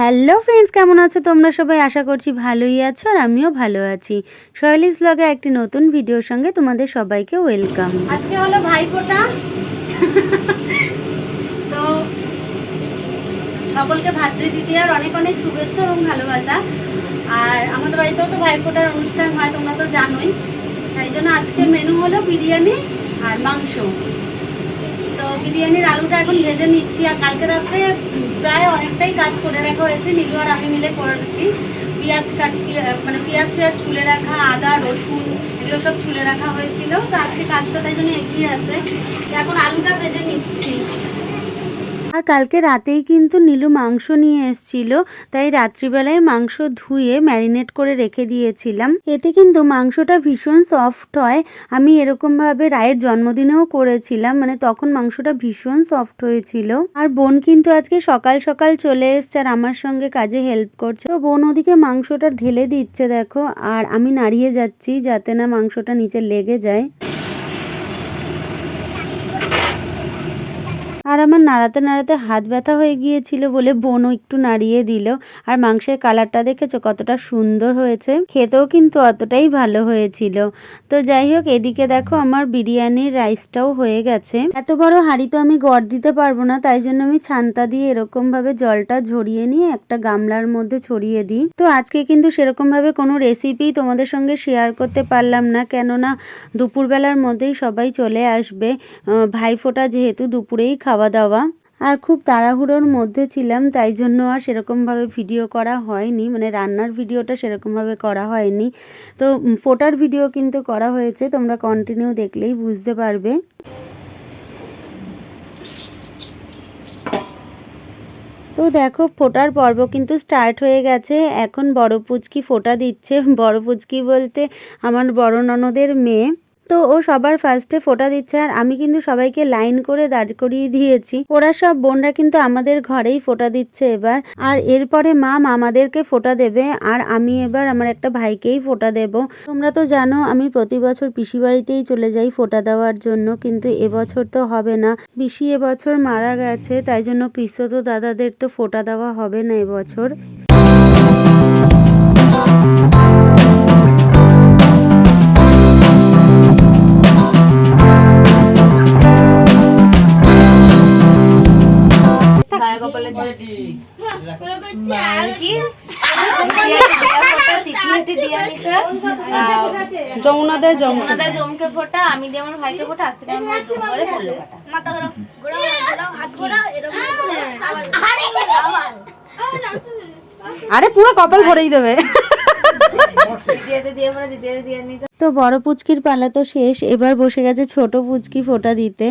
Hello friends, কেমন আছো তোমরা সবাই? আশা করছি ভালোই আছো আর আমিও ভালো আছি। শৈলিস ব্লগে একটি নতুন ভিডিওর সঙ্গে তোমাদের সবাইকে ওয়েলকাম। আজকে হলো ভাইফোঁটা। তো সকলকে ভাতৃদ্বিতীয়ার অনেক অনেক শুভেচ্ছা এবং ভালোবাসা। আর আমাদের বাড়িতেও তো ভাইফোঁটার অনুষ্ঠান হয়, তোমরা তো জানোই। তাই জন্য আজকে মেনু হলো বিরিয়ানি আর মাংস। বিরিয়ানির আলুটা এখন ভেজে নিচ্ছি আর কালকে রাত্রে প্রায় অনেকটাই কাজ করে রাখা হয়েছে। নীলু আর আমি মিলে করেছি পেঁয়াজ কাট মানে পেঁয়াজ পেঁয়াজ ছুলে রাখা, আদা, রসুন, এগুলো সব ছুলে রাখা হয়েছিল। তো আজকে কাজটা তাই জন্য এগিয়ে আছে। এখন আলুটা ভেজে নিচ্ছি। আর কালকে রাতেই কিন্তু নীলু মাংস নিয়ে এসেছিল, তাই রাত্রিবেলায় মাংস ধুয়ে ম্যারিনেট করে রেখে দিয়েছিলাম। এতে কিন্তু মাংসটা ভীষণ সফট হয়। আমি এরকমভাবে রায়ের জন্মদিনেও করেছিলাম মানে তখন মাংসটা ভীষণ সফট হয়েছিল। আর বোন কিন্তু আজকে সকাল সকাল চলে এসছে আর আমার সঙ্গে কাজে হেল্প করছে। তো বোন ওদিকে মাংসটা ঢেলে দিচ্ছে, দেখো। আর আমি নাড়িয়ে যাচ্ছি যাতে না মাংসটা নিচে লেগে যায়। আর আমার নাড়াতে নাড়াতে হাত ব্যথা হয়ে গিয়েছিল বলে বোনও একটু নাড়িয়ে দিল। আর মাংসের কালারটা দেখেছ কতটা সুন্দর হয়েছে? খেতেও কিন্তু অতটাই ভালো হয়েছিল। তো যাই হোক, এদিকে দেখো আমার বিরিয়ানির রাইসটাও হয়ে গেছে। এত বড় হাঁড়ি তো আমি গড় দিতে পারব না, তাই জন্য আমি ছান্তা দিয়ে এরকম ভাবে জলটা ঝরিয়ে নিয়ে একটা গামলার মধ্যে ছড়িয়ে দিই। তো আজকে কিন্তু সেরকম ভাবে কোনো রেসিপি তোমাদের সঙ্গে শেয়ার করতে পারলাম না, কেননা দুপুরবেলার মধ্যেই সবাই চলে আসবে। ভাইফোঁটা যেহেতু দুপুরেই খাওয়া দাওয়া আর খুব তাড়াহুড়োর মধ্যে ছিলাম, তাই জন্য আর সেরকমভাবে ভিডিও করা হয়নি। মানে রান্নার ভিডিওটা সেরকমভাবে করা হয়নি। তো ফোটার ভিডিও কিন্তু করা হয়েছে, তোমরা কন্টিনিউ দেখলেই বুঝতে পারবে। তো দেখো, ফোটার পর্ব কিন্তু স্টার্ট হয়ে গেছে। এখন বড় পুচকি ফোটা দিচ্ছে। বড় পুচকি বলতে আমার বড় ননদের মেয়ে। তো ও সবার ফার্স্টে ফোটা দিচ্ছে আর আমি কিন্তু সবাইকে লাইন করে দাঁড় করিয়ে দিয়েছি। ওরা সব বোনরা কিন্তু আমাদের ঘরেই ফোটা দিচ্ছে এবার। আর এরপরে মা মামাদেরকে ফোটা দেবে আর আমি এবার আমার একটা ভাইকেই ফোটা দেব। তোমরা তো জানো আমি প্রতি বছর পিসি বাড়িতেই চলে যাই ফোটা দেওয়ার জন্য, কিন্তু এবছর তো হবে না। পিসি এবছর মারা গেছে, তাই জন্য পিসো তো দাদাদের তো ফোটা দেওয়া হবে না এবছর। যমুনাদের যমুনা। জমকে ফোটা আমি দিয়ে আমার ভাইকে ফোটা আজ থেকে জম করে পড়ল কাটা আরে! পুরো কপাল ভরেই দেবে। পরে তো বড় পুচকির পালা তো শেষ এবার বসে গেছে ছোট পুচকি ফোটা দিতে।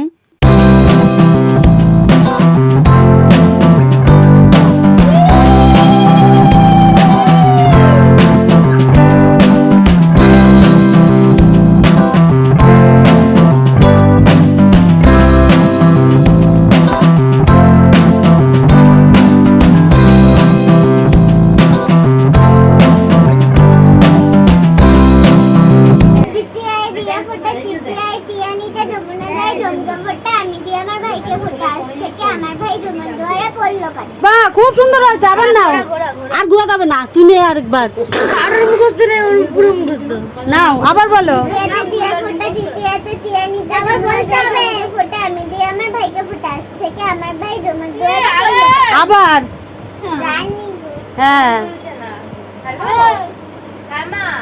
আবার নাও। আর ঘুরা যাবে না তুই নে আরেকবার। কারোর মুখস্থ নেই পুরো মুখস্থ। নাও আবার বলো। দিয়া আবার দিয়ে ফোটা হ্যাঁ। হ্যাঁ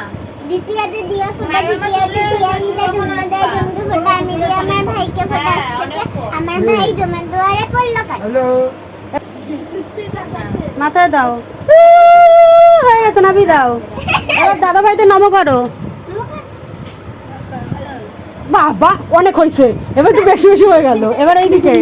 দ্বিতীয়তে দিয়া ফোটা দ্বিতীয়তে তিয়ানিতে যমুনা দেয় জমকে ফোটা আমি দিয়ে আমার ভাইকে ফোটা আজ আমার ভাই যমুন দুয়ারে পড়ল কাট মাথায় দাও। হয়ে গেছে নাবি দাও। এবার দাদা ভাইদের নামও করো বাবা অনেক হয়েছে। এবার একটু বেশি বেশি হয়ে গেল। এবার এইদিকে।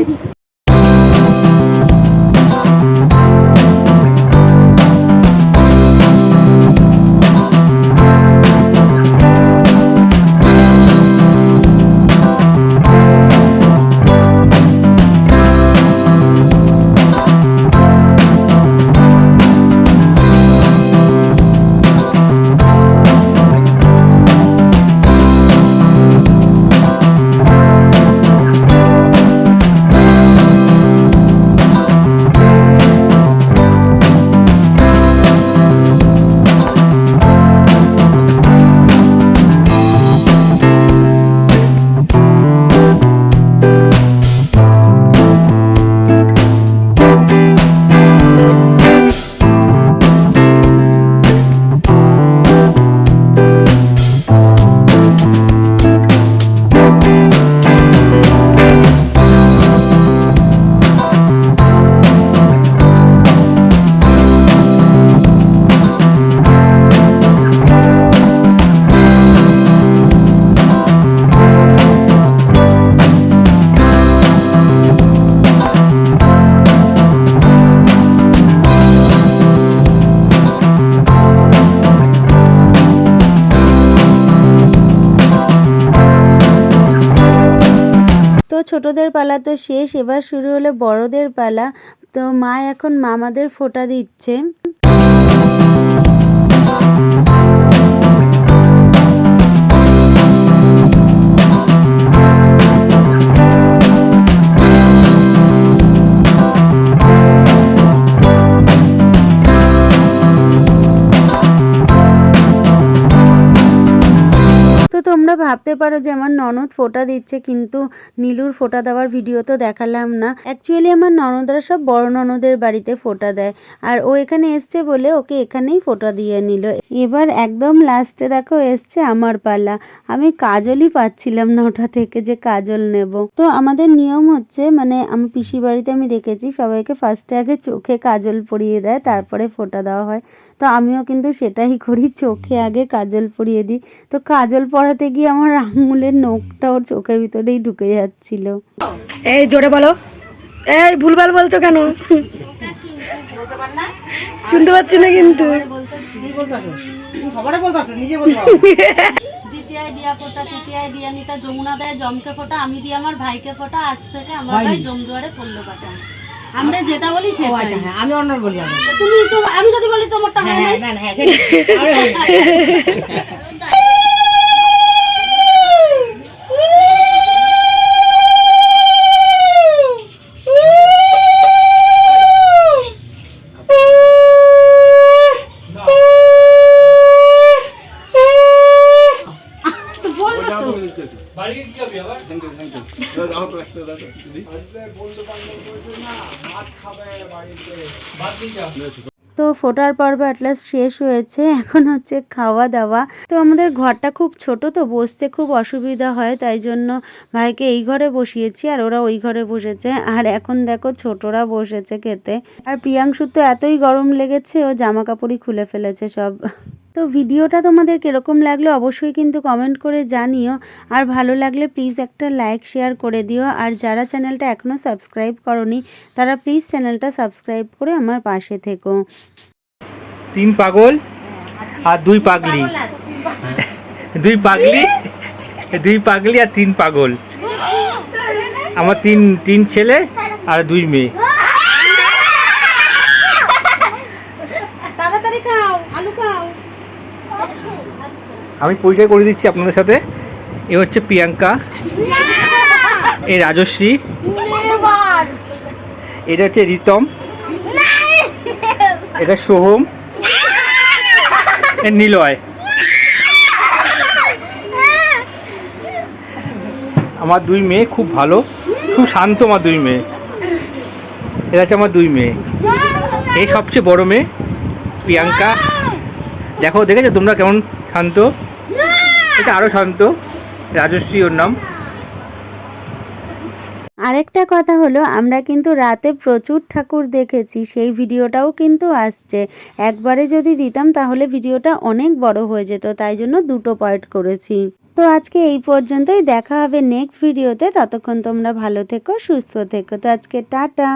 ছোটদের পালা তো শেষ, এবার শুরু হলো বড়দের পালা। তো মা এখন মামাদের ফোটা দিচ্ছে। ভাবতে পারো যে আমার ননদ ফোঁটা দিচ্ছে, কিন্তু নীলুর ফোঁটা দেওয়ার ভিডিও তো দেখালাম না। অ্যাকচুয়ালি আমার ননদরা সব বড় ননদের বাড়িতে ফোঁটা দেয়, আর ও এখানে এসছে বলে ওকে এখানেই ফোঁটা দিয়ে নিল। এবার একদম লাস্টে দেখো এসছে আমার পালা। আমি কাজলই পাচ্ছিলাম না ওটা থেকে যে কাজল নেব। তো আমাদের নিয়ম হচ্ছে মানে আমার পিসি বাড়িতে আমি দেখেছি, সবাইকে ফার্স্টে আগে চোখে কাজল পরিয়ে দেয়, তারপরে ফোঁটা দেওয়া হয়। তো আমিও কিন্তু সেটাই করি, চোখে আগে কাজল পরিয়ে দিই। তো কাজল পরাতে গিয়ে আমার আঙুলের নখটা ওর চোখের ভিতরেই ঢুকে যাচ্ছিল এই জোরে বলো এই ভুলভাল বলছো কেন শুনতে পাচ্ছি না কিন্তু দ্বিতীয় দিয়া ফোটা তৃতীয় দিয়া নিতা যমুনা দেয় জমকে ফোটা আমি দিই আমার ভাইকে ফোটা আজ থেকে আমার ভাই জমদুয়ারে পড়ল পাতা আমরা যেটা বলি হ্যাঁ, আমি অন্য বলি তুমি তো আমি যদি বলি তোমারটা হয় না তো ফোটার পর্ব অ্যাটলাস্ট শেষ হয়েছে। এখন হচ্ছে খাওয়া দাওয়া। তো আমাদের ঘরটা খুব ছোট, তো বসতে খুব অসুবিধা হয়, তাই জন্য ভাইকে এই ঘরে বসিয়েছি আর ওরা ওই ঘরে বসেছে। আর এখন দেখো ছোটরা বসেছে খেতে। আর প্রিয়াংশুর তো এতই গরম লেগেছে, ও জামা কাপড়ই খুলে ফেলেছে সব। তো ভিডিওটা তোমাদের কীরকম লাগল অবশ্যই কিন্তু কমেন্ট করে জানিও। আর ভালো লাগলে প্লিজ একটা লাইক শেয়ার করে দিও। আর যারা চ্যানেলটা এখনও সাবস্ক্রাইব করনি, তারা প্লিজ চ্যানেলটা সাবস্ক্রাইব করে আমার পাশে থেকো। তিন পাগল আর দুই পাগলি। দুই পাগলি দুই পাগলি আর তিন পাগল। আমার তিন তিন ছেলে আর দুই মেয়ে। আমি পরিচয় করে দিচ্ছি আপনাদের সাথে। এ হচ্ছে প্রিয়াঙ্কা। এ রাজশ্রী। এটা হচ্ছে রিতম। এটা সোহম। নিলয়। আমার দুই মেয়ে খুব ভালো। খুব শান্ত আমার দুই মেয়ে। এটা হচ্ছে আমার দুই মেয়ে। এই সবচেয়ে বড় মেয়ে প্রিয়াঙ্কা। দেখো, দেখেছ তোমরা কেমন শান্ত? এটা আরও শান্ত, রাজশ্রী ওর নাম। আরেকটা কথা হলো, আমরা কিন্তু রাতে প্রচুর ঠাকুর দেখেছি, সেই ভিডিওটাও কিন্তু আসছে। একবারে যদি দিতাম, তাহলে ভিডিওটা অনেক বড় হয়ে যেত, তাই জন্য দুটো পয়েন্ট করেছি। তো আজকে এই পর্যন্তই, দেখা হবে নেক্সট ভিডিওতে ততক্ষণ তোমরা ভালো থেকো, সুস্থ থেকো। তো আজকে টাটা।